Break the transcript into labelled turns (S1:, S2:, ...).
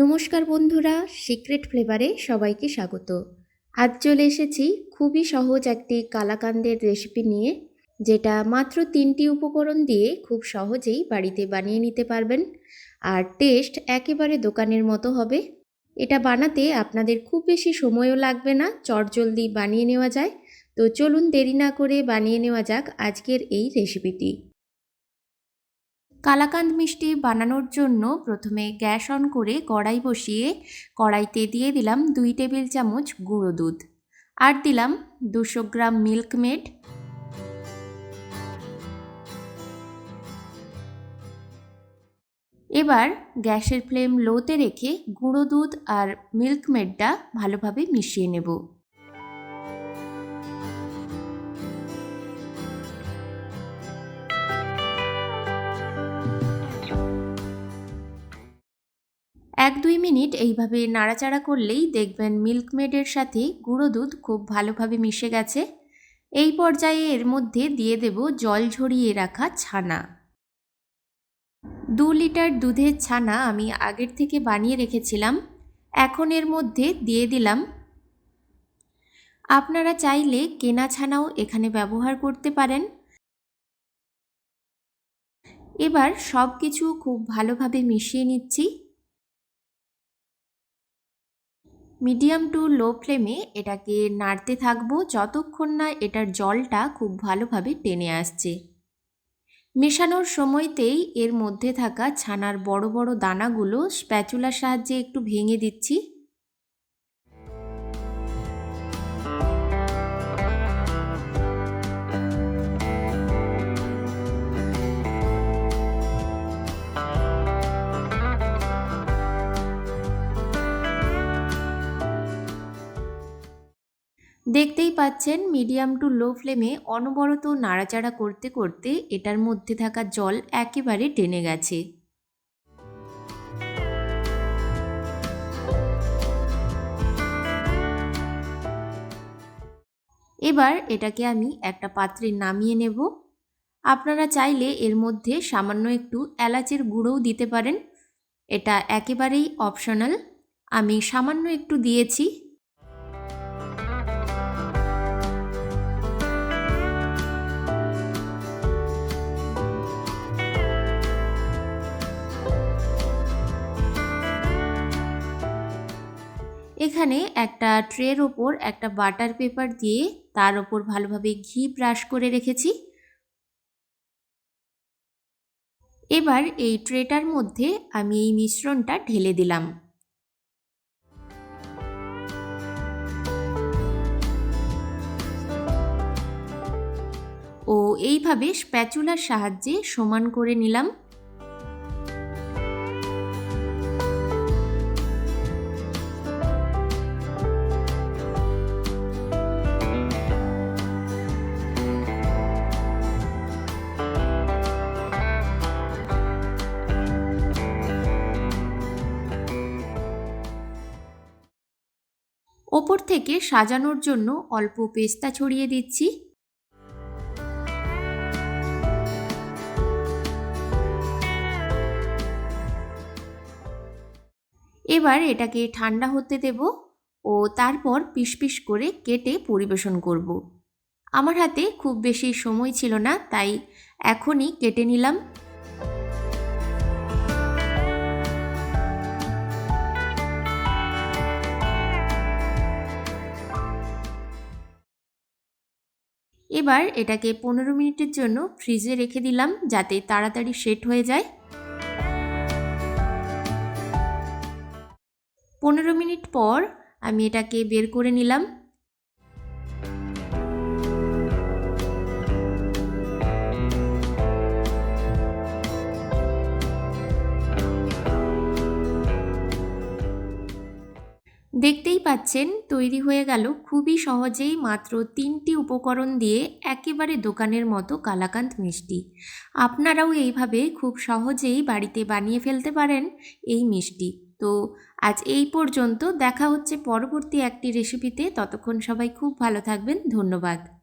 S1: নমস্কার বন্ধুরা সিক্রেট ফ্লেভারে সবাইকে স্বাগত। আজ চলে এসেছি খুবই সহজ একটি কালাকান্দের রেসিপি নিয়ে, যেটা মাত্র তিনটি উপকরণ দিয়ে খুব সহজেই বাড়িতে বানিয়ে নিতে পারবেন। আর টেস্ট একেবারে দোকানের মতো হবে। এটা বানাতে আপনাদের খুব বেশি সময়ও লাগবে না, চটজলদি বানিয়ে নেওয়া যায়। তো চলুন দেরি না করে বানিয়ে নেওয়া যাক আজকের এই রেসিপিটি কালাকান্দ মিষ্টি বানানোর জন্য প্রথমে গ্যাস অন করে কড়াই বসিয়ে কড়াইতে দিয়ে দিলাম দুই টেবিল চামচ গুঁড়ো দুধ। আর দিলাম দুশো গ্রাম মিল্ক মেড। এবার গ্যাসের ফ্লেম লোতে রেখে গুঁড়ো দুধ আর মিল্ক মেডটা ভালোভাবে মিশিয়ে নেব। এক দুই মিনিট এইভাবে নাড়াচাড়া করলেই দেখবেন মিল্ক মেডের সাথে গুঁড়ো দুধ খুব ভালোভাবে মিশে গেছে। এই পর্যায়ে এর মধ্যে দিয়ে দেব জল ঝরিয়ে রাখা ছানা। দু লিটার দুধের ছানা আমি আগের থেকে বানিয়ে রেখেছিলাম। এখন এর মধ্যে দিয়ে দিলাম। আপনারা চাইলে কেনা ছানাও এখানে ব্যবহার করতে পারেন। এবার সব কিছু খুব ভালোভাবে মিশিয়ে নিচ্ছি। মিডিয়াম টু লো ফ্লেমে এটাকে নাড়তে থাকব যতক্ষণ না এটার জলটা খুব ভালোভাবে টেনে আসছে। মেশানোর সময়তেই এর মধ্যে থাকা ছানার বড় বড় দানাগুলো স্প্যাচুলার সাহায্যে একটু ভেঙে দিচ্ছি। দেখতেই পাচ্ছেন মিডিয়াম টু লো ফ্লেমে অনবরত নাড়াচাড়া করতে করতে এটার মধ্যে থাকা জল একেবারে টেনে গেছে। এবার এটাকে আমি একটা পাত্রে নামিয়ে নেব। আপনারা চাইলে এর মধ্যে সামান্য একটু এলাচের গুঁড়োও দিতে পারেন। এটা একেবারেই অপশনাল। আমি সামান্য একটু দিয়েছি। এখানে একটা ট্রের ওপর একটা বাটার পেপার দিয়ে তার ওপর ভালোভাবে ঘি ব্রাশ করে রেখেছি। এবার এই ট্রেটার মধ্যে আমি এই মিশ্রণটা ঢেলে দিলাম। ও এইভাবে স্প্যাচুলার সাহায্যে সমান করে নিলাম। ওপর থেকে সাজানোর জন্য অল্প পেস্তা ছড়িয়ে দিচ্ছি এবার এটাকে ঠান্ডা হতে দেব ও তারপর পিস পিস করে কেটে পরিবেশন করব। আমার হাতে খুব বেশি সময় ছিল না, তাই এখনই কেটে নিলাম এবার এটাকে পনেরো মিনিটের জন্য ফ্রিজে রেখে দিলাম যাতে তাড়াতাড়ি সেট হয়ে যায়। পনেরো মিনিট পর আমি এটাকে বের করে নিলাম। পাচ্ছেন, তৈরি হয়ে গেল খুবই সহজেই মাত্র তিনটি উপকরণ দিয়ে একেবারে দোকানের মতো কালাকান্ত মিষ্টি। আপনারাও এইভাবে খুব সহজেই বাড়িতে বানিয়ে ফেলতে পারেন এই মিষ্টি। তো আজ এই পর্যন্ত, দেখা হচ্ছে পরবর্তী একটি রেসিপিতে ততক্ষণ সবাই খুব ভালো থাকবেন। ধন্যবাদ।